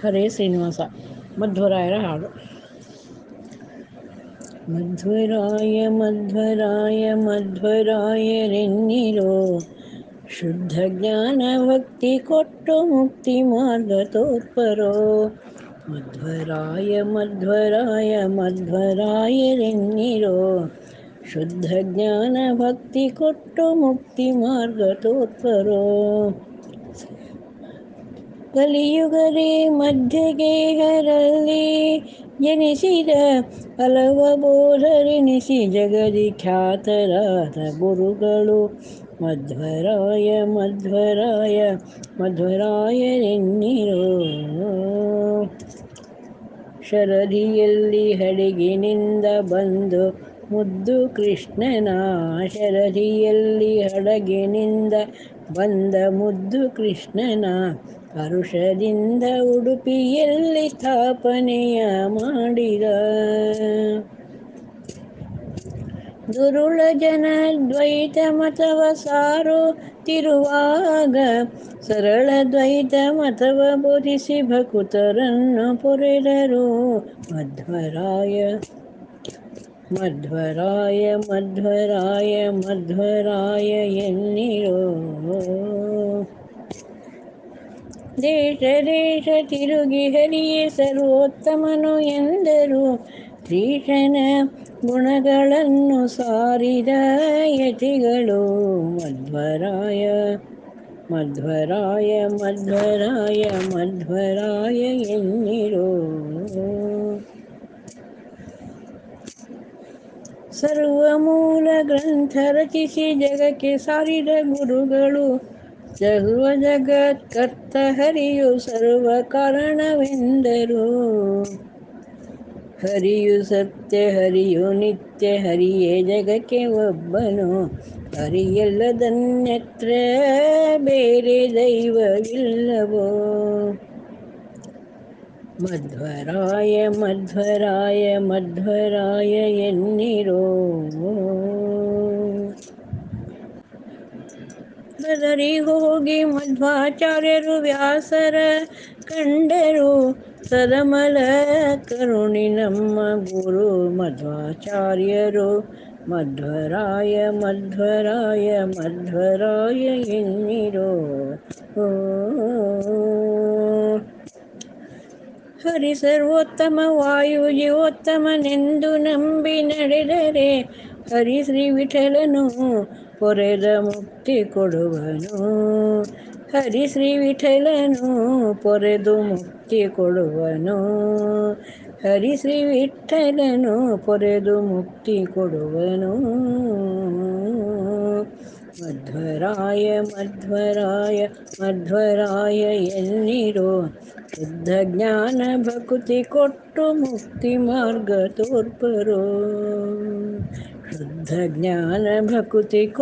ಹರೇ ಶ್ರೀನಿವಾಸ ಮಧ್ವರಾಯರ ಹಾಡು ಮಧ್ವರಾಯ ಮಧ್ವರಾಯ ಮಧ್ವರಾಯರೆನ್ನಿರೋ ಶುದ್ಧ ಜ್ಞಾನ ಭಕ್ತಿ ಕೊಟ್ಟು ಮುಕ್ತಿ ಮಾರ್ಗ ತೋರ್ಪರೋ ಮಧ್ವರಾಯ ಮಧ್ವರಾಯ ಮಧ್ವರಾಯರೆನ್ನಿರೋ ಶುದ್ಧ ಜ್ಞಾನ ಭಕ್ತಿ ಕೊಟ್ಟು ಮುಕ್ತಿ ಮಾರ್ಗ ತೋರ್ಪರೋ ಕಲಿಯುಗರೇ ಹರಲಿ ಜನಿಸಿದ ಹಲವ ಬೋಧರೆನಿಸಿ ಜಗದಿ ಖ್ಯಾತರಾದ ಗುರುಗಳು. ಮಧ್ವರಾಯ ಮಧ್ವರಾಯ, ಮಧ್ವರಾಯರೆನ್ನಿರೋ ಶರದಿಯಲ್ಲಿ ಹಡಗಿನಿಂದ ಬಂದು ಮುದ್ದು ಕೃಷ್ಣನ ಶರದಿಯಲ್ಲಿ ಹಡಗಿನಿಂದ ಬಂದ ಮುದ್ದು ಕೃಷ್ಣನ ಹರುಷದಿಂದ ಉಡುಪಿಯಲ್ಲಿ ಸ್ಥಾಪನೆಯ ಮಾಡಿದ ದುರುಳ ಜನ ದ್ವೈತ ಮತವ ಸಾರುತ್ತಿರುವಾಗ ಸರಳ ದ್ವೈತ ಮತವ ಬೋಧಿಸಿ ಭಕುತರನ್ನು ಪೊರೆದರು. ಮಧ್ವರಾಯ ಮಧ್ವರಾಯ ಮಧ್ವರಾಯ ಮಧ್ವರಾಯ ಎನ್ನಿರೋ. ದೇಶ ದೇಶ ತಿರುಗಿ ಹರಿಯೇ ಸರ್ವೋತ್ತಮನು ಎಂದರು. ಶ್ರೀಶನ ಗುಣಗಳನ್ನು ಸಾರಿದ ಯತಿಗಳು ಮಧ್ವರಾಯ ಮಧ್ವರಾಯ ಮಧ್ವರಾಯ ಮಧ್ವರಾಯ ಎನ್ನಿರೋ ಸರ್ವಮೂಲ ಗ್ರಂಥ ರಚಿಸಿ ಜಗಕ್ಕೆ ಸಾರಿದ ಗುರುಗಳು ಸರ್ವ ಜಗತ್ಕರ್ತ ಹರಿಯು ಸರ್ವ ಕಾರಣವೆಂದರು ಹರಿಯು ಸತ್ಯ, ಹರಿಯು ನಿತ್ಯ, ಹರಿಯೇ ಜಗಕ್ಕೆ ಒಬ್ಬನು. ಹರಿಯಲ್ಲದನ್ಯತ್ರ ಬೇರೆ ದೈವವಿಲ್ಲವೋ? ಮಧ್ವರಾಯ ಮಧ್ವರಾಯ ಮಧ್ವರಾಯ ಎನ್ನಿರೋ? ಬದರಿ ಹೋಗಿ ಮಧ್ವಾಚಾರ್ಯರು ವ್ಯಾಸರ ಕಂಡರು. ಸದಮಲ ಕರುಣಿ ನಮ್ಮ ಗುರು ಮಧ್ವಾಚಾರ್ಯರು. ಮಧ್ವರಾಯ ಮಧ್ವರಾಯ ಮಧ್ವರಾಯ ಎನ್ನಿರೋ. ಹರಿ ಸರ್ವೋತ್ತಮ ವಾಯು, ಜೀವೋತ್ತಮನೆಂದು ನಂಬಿ ನಡೆದರೆ. ಹರಿ ಶ್ರೀ ವಿಠಲನು, ಪೊರೆದ ಮುಕ್ತಿ ಕೊಡುವನು. ಹರಿ ಶ್ರೀ ವಿಠಲನು, ಪೊರೆದು ಮುಕ್ತಿ ಕೊಡುವನು. ಹರಿ ಶ್ರೀ ವಿಠಲನು, ಪೊರೆದು ಮುಕ್ತಿ ಕೊಡುವನು. ಮಧ್ವರಾಯ ಮಧ್ವರಾಯ ಮಧ್ವರಾಯ ಎನ್ನಿರೋ ಶುದ್ಧ ಜ್ಞಾನ ಭಕ್ತಿ ಕೊಟ್ಟು ಮುಕ್ತಿ ಮಾರ್ಗ ತೋರ್ಪರೋ. ಶುದ್ಧ ಜ್ಞಾನ ಭಕುತಿ